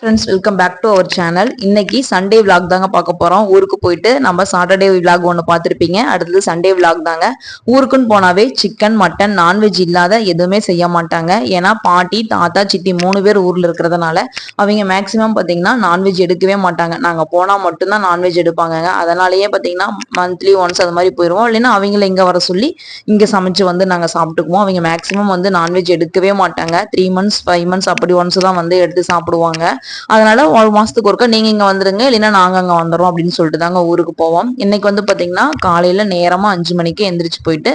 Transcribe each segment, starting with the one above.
Friends welcome back to our channel இன்னைக்கு Sunday vlog தாங்க பார்க்க போறோம். ஊருக்கு போயிட்டு நம்ம சாட்டர்டே விலாக் ஒன்று பார்த்துருப்பீங்க. அடுத்தது சண்டே விலாக் தாங்க. ஊருக்குன்னு போனாவே சிக்கன் மட்டன் நான்வெஜ் இல்லாத எதுவுமே செய்ய மாட்டாங்க. ஏன்னா பாட்டி தாத்தா சித்தி மூணு பேர் ஊர்ல இருக்கிறதுனால அவங்க மேக்சிமம் பார்த்தீங்கன்னா நான்வெஜ் எடுக்கவே மாட்டாங்க. நாங்கள் போனால் மட்டும்தான் நான்வெஜ் எடுப்பாங்க அதனாலயே பார்த்தீங்கன்னா மந்த்லி ஒன்ஸ் அது மாதிரி போயிடுவோம் இல்லைன்னா அவங்கள இங்கே வர சொல்லி இங்கே சமைச்சு வந்து நாங்கள் சாப்பிட்டுக்குவோம். அவங்க மேக்சிமம் வந்து நான்வெஜ் எடுக்கவே மாட்டாங்க. த்ரீ மந்த்ஸ் ஃபைவ் மந்த்ஸ் அப்படி ஒன்ஸ் தான் வந்து எடுத்து சாப்பிடுவாங்க. அதனால ஒரு மாசத்துக்கு ஒருக்கா நீங்க இங்க வந்துருங்க இல்லைன்னா நாங்க அங்க வந்துடுறோம் அப்படின்னு சொல்லிட்டு தாங்க ஊருக்கு போவோம். இன்னைக்கு வந்து பாத்தீங்கன்னா காலையில நேரமா அஞ்சு மணிக்கு எந்திரிச்சு போயிட்டு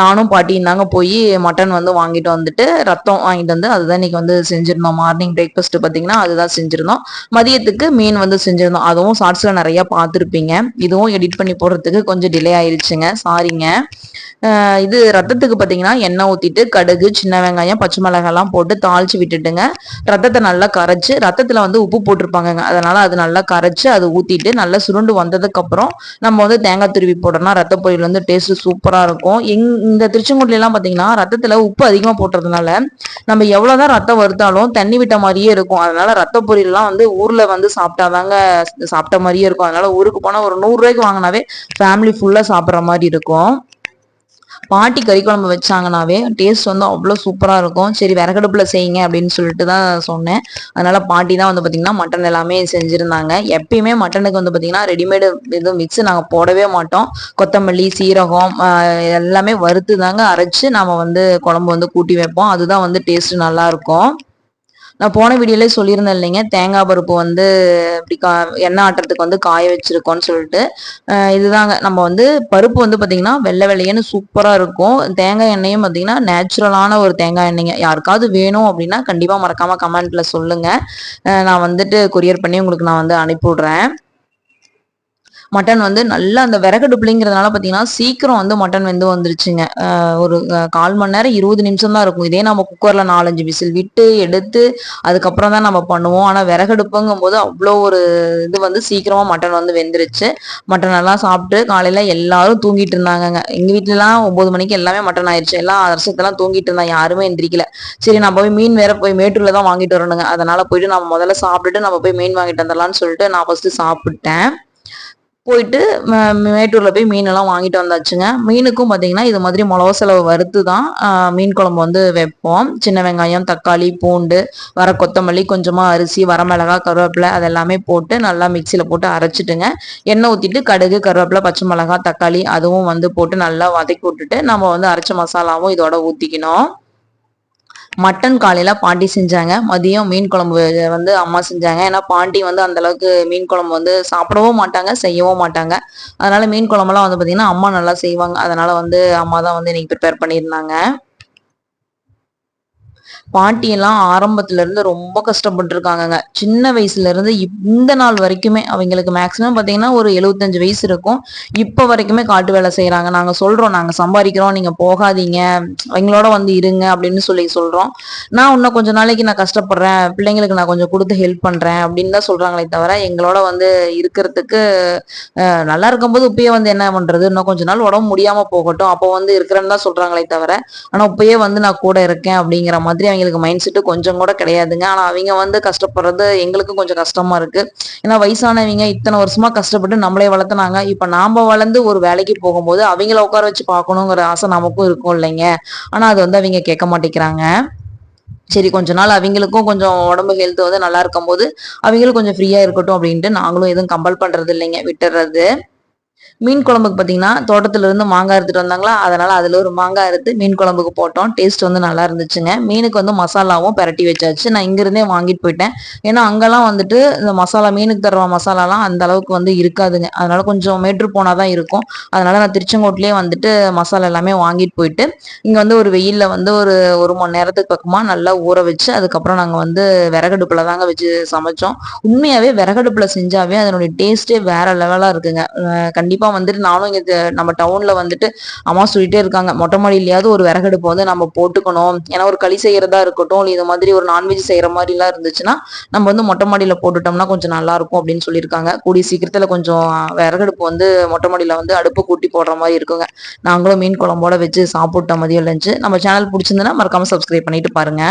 நானும் பாட்டியும் தாங்க போய் மட்டன் வந்து வாங்கிட்டு வந்துட்டு ரத்தம் வாங்கிட்டு வந்து அதுதான் இன்னைக்கு வந்து செஞ்சிருந்தோம். மார்னிங் பிரேக்ஃபாஸ்ட் பாத்தீங்கன்னா அதுதான் செஞ்சிருந்தோம். மதியத்துக்கு மீன் வந்து செஞ்சிருந்தோம். அதுவும் ஷார்ட்ஸ்ல நிறைய பார்த்துருப்பீங்க இதுவும் எடிட் பண்ணி போடுறதுக்கு கொஞ்சம் டிலே ஆயிருச்சுங்க. சாரிங்க இது ரத்தத்துக்கு பார்த்தீங்கன்னா எண்ணெய் ஊற்றிட்டு கடுகு சின்ன வெங்காயம் பச்சை மிளகாய்லாம் போட்டு தாளிச்சு விட்டுட்டுங்க. ரத்தத்தை நல்லா கரைச்சு ரத்தத்தில் வந்து உப்பு போட்டிருப்பாங்க அதனால் அது நல்லா கரைச்சி அது ஊற்றிட்டு நல்லா சுருண்டு வந்ததுக்கப்புறம் நம்ம வந்து தேங்காய் துருவி போட்டோம்னா ரத்த பொரியல் வந்து டேஸ்ட் சூப்பராக இருக்கும். எங் இந்த திருச்செங்கோட்லாம் பார்த்தீங்கன்னா ரத்தத்தில் உப்பு அதிகமாக போட்டுறதுனால நம்ம எவ்வளோதான் ரத்தம் வருத்தாலும் தண்ணி விட்ட மாதிரியே இருக்கும். அதனால் ரத்த பொரியல்லாம் வந்து ஊரில் வந்து சாப்பிட்டாதாங்க சாப்பிட்ட மாதிரியே இருக்கும். அதனால் ஊருக்கு போனால் ஒரு நூறுரூவாய்க்கு வாங்கினாவே ஃபேமிலி ஃபுல்லாக சாப்பிட்ற மாதிரி இருக்கும். பாட்டி கறி குழம்பு வச்சாங்கனாவே டேஸ்ட் வந்து அவ்வளோ சூப்பராக இருக்கும். சரி விறகடுப்பில் செய்யுங்க அப்படின்னு சொல்லிட்டு தான் சொன்னேன். அதனால பாட்டி தான் வந்து பார்த்தீங்கன்னா மட்டன் எல்லாமே செஞ்சுருந்தாங்க. எப்பயுமே மட்டனுக்கு வந்து பார்த்தீங்கன்னா ரெடிமேடு இது மிக்ஸ் நாங்கள் போடவே மாட்டோம். கொத்தமல்லி சீரகம் எல்லாமே வறுத்து தாங்க அரைச்சு நம்ம வந்து குழம்பு வந்து கூட்டி வைப்போம். அதுதான் வந்து டேஸ்ட் நல்லாயிருக்கும் நான் போன வீடியோலே சொல்லியிருந்தேன் இல்லைங்க. தேங்காய் பருப்பு வந்து இப்படி கா எண்ணெய் ஆட்டுறதுக்கு வந்து காய வச்சுருக்கோன்னு சொல்லிட்டு. இதுதாங்க. நம்ம வந்து பருப்பு வந்து பார்த்தீங்கன்னா வெள்ளை வெள்ளையன்னு சூப்பராக இருக்கும். தேங்காய் எண்ணெயும் பார்த்தீங்கன்னா நேச்சுரலான ஒரு தேங்காய் எண்ணெய்ங்க. யாருக்காவது வேணும் அப்படின்னா கண்டிப்பாக மறக்காமல் கமெண்ட்டில் சொல்லுங்கள் நான் வந்துட்டு கொரியர் பண்ணி உங்களுக்கு நான் வந்து அனுப்பிவிட்றேன். மட்டன் வந்து நல்லா அந்த விறகடுப்புலிங்கிறதுனால பார்த்தீங்கன்னா சீக்கிரம் வந்து மட்டன் வெந்து வந்துருச்சுங்க. ஒரு கால் மணி நேரம் இருபது நிமிஷம் தான் இருக்கும். இதே நம்ம குக்கரில் நாலஞ்சு விசில் விட்டு எடுத்து அதுக்கப்புறம் தான் நம்ம பண்ணுவோம். ஆனால் விறகடுப்புங்கும் போது அவ்வளோ ஒரு இது வந்து சீக்கிரமாக மட்டன் வந்து வெந்துருச்சு. மட்டன் எல்லாம் சாப்பிட்டு காலையில் எல்லாரும் தூங்கிட்டு இருந்தாங்கங்க. எங்கள் வீட்டிலலாம் ஒம்பது மணிக்கு எல்லாமே மட்டன் ஆயிடுச்சு எல்லாம் அரசத்தெல்லாம் தூங்கிட்டு இருந்தாங்க. யாருமே எந்திரிக்கல. சரி நம்ம போய் மீன் வேற போய் மேட்டூரில் தான் வாங்கிட்டு வரணுங்க. அதனால போயிட்டு நம்ம முதல்ல சாப்பிட்டுட்டு நம்ம போய் மீன் வாங்கிட்டு வந்துடலாம்னு சொல்லிட்டு நான் ஃபர்ஸ்ட் சாப்பிட்டேன். போயிட்டு மேட்டூரில் போய் மீனெல்லாம் வாங்கிட்டு வந்தாச்சுங்க. மீனுக்கும் பார்த்தீங்கன்னா இது மாதிரி மிளவா செலவு வறுத்து தான் மீன் குழம்பு வந்து வைப்போம். சின்ன வெங்காயம் தக்காளி பூண்டு வர கொத்தமல்லி கொஞ்சமாக அரிசி வரமிளகா கருவேப்பிலை அதெல்லாமே போட்டு நல்லா மிக்சியில் போட்டு அரைச்சிட்டுங்க. எண்ணெய் ஊற்றிட்டு கடுகு கருவேப்பிலை பச்சை மிளகா தக்காளி அதுவும் வந்து போட்டு நல்லா வதக்கி விட்டுட்டு நம்ம வந்து அரைச்ச மசாலாவும் இதோட ஊற்றிக்கணும் மட்டன் காலையில பாண்டி செஞ்சாங்க. மதியம் மீன் குழம்பு வந்து அம்மா செஞ்சாங்க. ஏன்னா பாண்டி வந்து அந்த அளவுக்கு மீன் குழம்பு வந்து சாப்பிடவும் மாட்டாங்க செய்யவும் மாட்டாங்க. அதனால மீன் குழம்புலாம் வந்து பார்த்திங்கன்னா அம்மா நல்லா செய்வாங்க. அதனால வந்து அம்மா தான் வந்து இன்னைக்கு ப்ரிப்பேர் பண்ணியிருந்தாங்க. பாட்டியெல்லாம் ஆரம்பத்துல இருந்து ரொம்ப கஷ்டப்பட்டுருக்காங்கங்க. சின்ன வயசுல இருந்து இந்த நாள் வரைக்குமே அவங்களுக்கு மேக்சிமம் பார்த்தீங்கன்னா ஒரு எழுபத்தஞ்சு வயசு இருக்கும். இப்போ வரைக்குமே காட்டு வேலை செய்யறாங்க நாங்க சொல்றோம் நாங்க சம்பாதிக்கிறோம் நீங்க போகாதீங்க அவங்களோட வந்து இருங்க அப்படின்னு சொல்லி சொல்றோம். நான் இன்னும் கொஞ்ச நாளைக்கு நான் கஷ்டப்படுறேன் பிள்ளைங்களுக்கு நான் கொஞ்சம் கொடுத்து ஹெல்ப் பண்றேன் அப்படின்னு தான் சொல்றாங்களே தவிர எங்களோட வந்து இருக்கிறதுக்கு நல்லா இருக்கும்போது இப்பயே வந்து என்ன பண்றது? இன்னும் கொஞ்ச நாள் உடம்பு முடியாம போகட்டும். அப்போ வந்து இருக்கிறேன்னு தான் சொல்றாங்களே தவிர ஆனா இப்பயே வந்து நான் கூட இருக்கேன் அப்படிங்கிற மாதிரி எங்களுக்கு மைண்ட் செட்டு கொஞ்சம் கூட கிடையாதுங்க. ஆனால் அவங்க வந்து கஷ்டப்படுறது எங்களுக்கும் கொஞ்சம் கஷ்டமா இருக்கு. ஏன்னா வயசானவங்க இத்தனை வருஷமா கஷ்டப்பட்டு நம்மளே வளர்த்துனாங்க. இப்போ நாம வளர்ந்து ஒரு வேலைக்கு போகும்போது அவங்கள உட்கார வச்சு பார்க்கணுங்கிற ஆசை நமக்கும் இருக்கும் இல்லைங்க. ஆனால் அது வந்து அவங்க கேட்க மாட்டேங்கிறாங்க. சரி கொஞ்ச நாள் அவங்களுக்கும் கொஞ்சம் உடம்பு ஹெல்த் வந்து நல்லா இருக்கும் போது அவங்களும் கொஞ்சம் ஃப்ரீயா இருக்கட்டும் அப்படின்ட்டு நாங்களும் எதுவும் கம்பல் பண்றது இல்லைங்க. விட்டுறது. மீன் குழம்புக்கு பார்த்தீங்கன்னா தோட்டத்துல இருந்து மாங்காய் எடுத்துட்டு வந்தாங்களா? அதனால அதுல ஒரு மாங்காய் எடுத்து மீன் குழம்புக்கு போட்டோம். டேஸ்ட் வந்து நல்லா இருந்துச்சுங்க. மீனுக்கு வந்து மசாலாவும் பரட்டி வச்சாச்சு. நான் இங்கிருந்தே வாங்கிட்டு போயிட்டேன். ஏன்னா அங்கெல்லாம் வந்துட்டு இந்த மசாலா மீனுக்கு தர மசாலாலாம் அந்த அளவுக்கு வந்து இருக்காதுங்க. அதனால கொஞ்சம் மேட்ரு போனாதான் இருக்கும். அதனால நான் திருச்செங்கோட்டிலே வந்துட்டு மசாலா எல்லாமே வாங்கிட்டு போயிட்டு இங்க வந்து ஒரு வெயில்ல வந்து ஒரு ஒரு மணி நேரத்துக்கு பக்கமா நல்லா ஊற வச்சு அதுக்கப்புறம் நாங்க வந்து விறகடுப்புல தாங்க வச்சு சமைச்சோம். உண்மையாவே விறகடுப்புல செஞ்சாவே அதனுடைய டேஸ்டே வேற லெவலா இருக்குங்க. கண்டிப்பா வந்துட்டு நானும் இங்க நம்ம டவுன்ல வந்துட்டு அம்மா சொல்லிட்டே இருக்காங்க. மொட்டை மாடியிலயாவது ஒரு விறகடுப்பு வந்து நம்ம போட்டுக்கணும். ஏன்னா ஒரு களி செய்யறதா இருக்கட்டும் இது மாதிரி ஒரு நான்வெஜ் செய்யற மாதிரி எல்லாம் இருந்துச்சுன்னா நம்ம வந்து மொட்டை மாடியில போட்டுட்டோம்னா கொஞ்சம் நல்லா இருக்கும் அப்படின்னு சொல்லியிருக்காங்க. கூடிய சீக்கிரத்துல கொஞ்சம் விறகடுப்பு வந்து மொட்டை மாடியில வந்து அடுப்பு கூட்டி போடுற மாதிரி இருக்குங்க. நாங்களும் மீன் குழம்போட வச்சு சாப்பிட்டோம் மதியம் லஞ்சு நம்ம சேனல் பிடிச்சிருந்ததுன்னா மறக்காம சப்ஸ்கிரைப் பண்ணிட்டு பாருங்க.